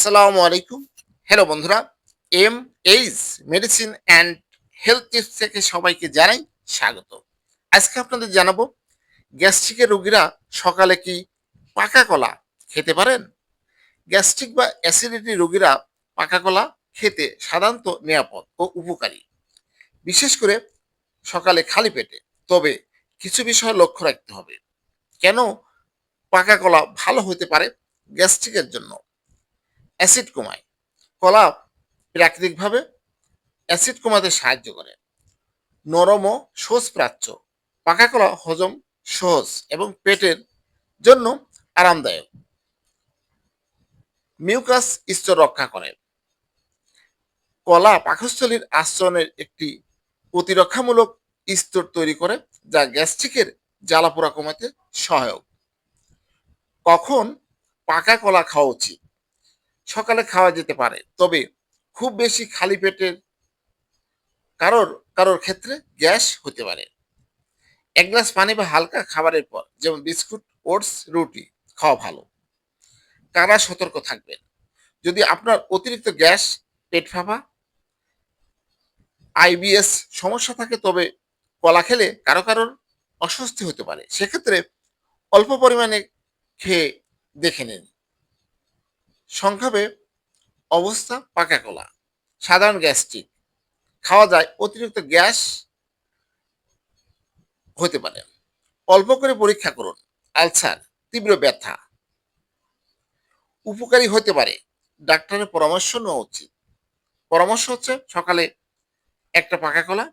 আসসালামু আলাইকুম। হ্যালো বন্ধুরা M H medicine and health tips থেকে সবাইকে জানাই স্বাগত। আজকে আপনাদের জানাব, গ্যাস্ট্রিকের রোগীরা সকালে কি পাকা কলা খেতে পারেন? গ্যাস্ট্রিক বা অ্যাসিডিটি রোগীরা পাকা কলা খেতে সাধারণত নিরাপদ ও উপকারী। বিশেষ করে সকালে খালি পেটে, তবে কিছু বিষয় লক্ষ্য রাখতে হবে। কেন পাকা কলা ভালো হতে পারে গ্যাস্ট্রিকের জন্য? অ্যাসিড কমায় কলা প্রাকৃতিকভাবে অ্যাসিড কমাতে সাহায্য করে। নরম ও সহজ প্রাচ্য। পাকা কলা হজম সহজ এবং পেটের জন্য আরামদায়ক। মিউকাস স্তর রক্ষা করে। কলা পাকস্থলীর আশ্রয়নের একটি প্রতিরক্ষামূলক স্তর তৈরি করে, যা গ্যাস্ট্রিকের জ্বালাপোড়া কমাতে সহায়ক। কখন পাকা কলা খাওয়া উচিত? সকালে খাওয়া যেতে পারে। তবে খুব বেশি খালি পেটের কারোর কারোর ক্ষেত্রে গ্যাস হতে পারে। এক গ্লাস পানি বা হালকা খাবারের পর, যেমন বিস্কুট, ওটস, রুটি, খাওয়া ভালো। কারা সতর্ক থাকবেন? যদি আপনার অতিরিক্ত গ্যাস, পেট ফাঁপা আইবিএস সমস্যা থাকে, তবে কলা খেলে কারও কারোর অস্বস্তি হতে পারে। সেক্ষেত্রে অল্প পরিমাণে খেয়ে দেখে নিন। সংক্ষেপে, অবস্থা পাকা কলা, সাধারণ গ্যাস্ট্রিক। খাওয়া যায় অতিরিক্ত গ্যাস হতে পারে। অল্প করে পরীক্ষা করুন, আলসার, তীব্র ব্যথা। উপকারী হতে পারে, ডাক্তারের পরামর্শ নেওয়া উচিত। পরামর্শ হচ্ছে সকালে একটা পাকা কলা,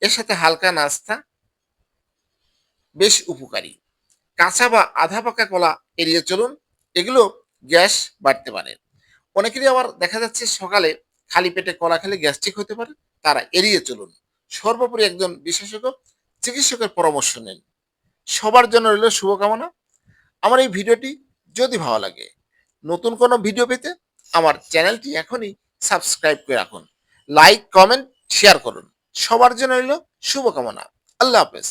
এর সাথে হালকা নাস্তা, বেশ উপকারী। কাঁচা বা আধা পাকা কলা এড়িয়ে চলুন, এগুলো গ্যাস বাড়তে পারে। অনেকেরই আবার দেখা যাচ্ছে সকালে খালি পেটে কলা খেলে গ্যাস্ট্রিক হতে পারে, তারা এড়িয়ে চলুন। সর্বোপরি একজন বিশেষজ্ঞ চিকিৎসকের পরামর্শ নিন। সবার জন্য রইল শুভকামনা। আমার এই ভিডিওটি যদি ভালো লাগে, নতুন কোনো ভিডিও পেতে আমার চ্যানেলটি এখনই সাবস্ক্রাইব করে রাখুন। লাইক, কমেন্ট, শেয়ার করুন। সবার জন্য রইল শুভকামনা। আল্লাহ হাফেজ।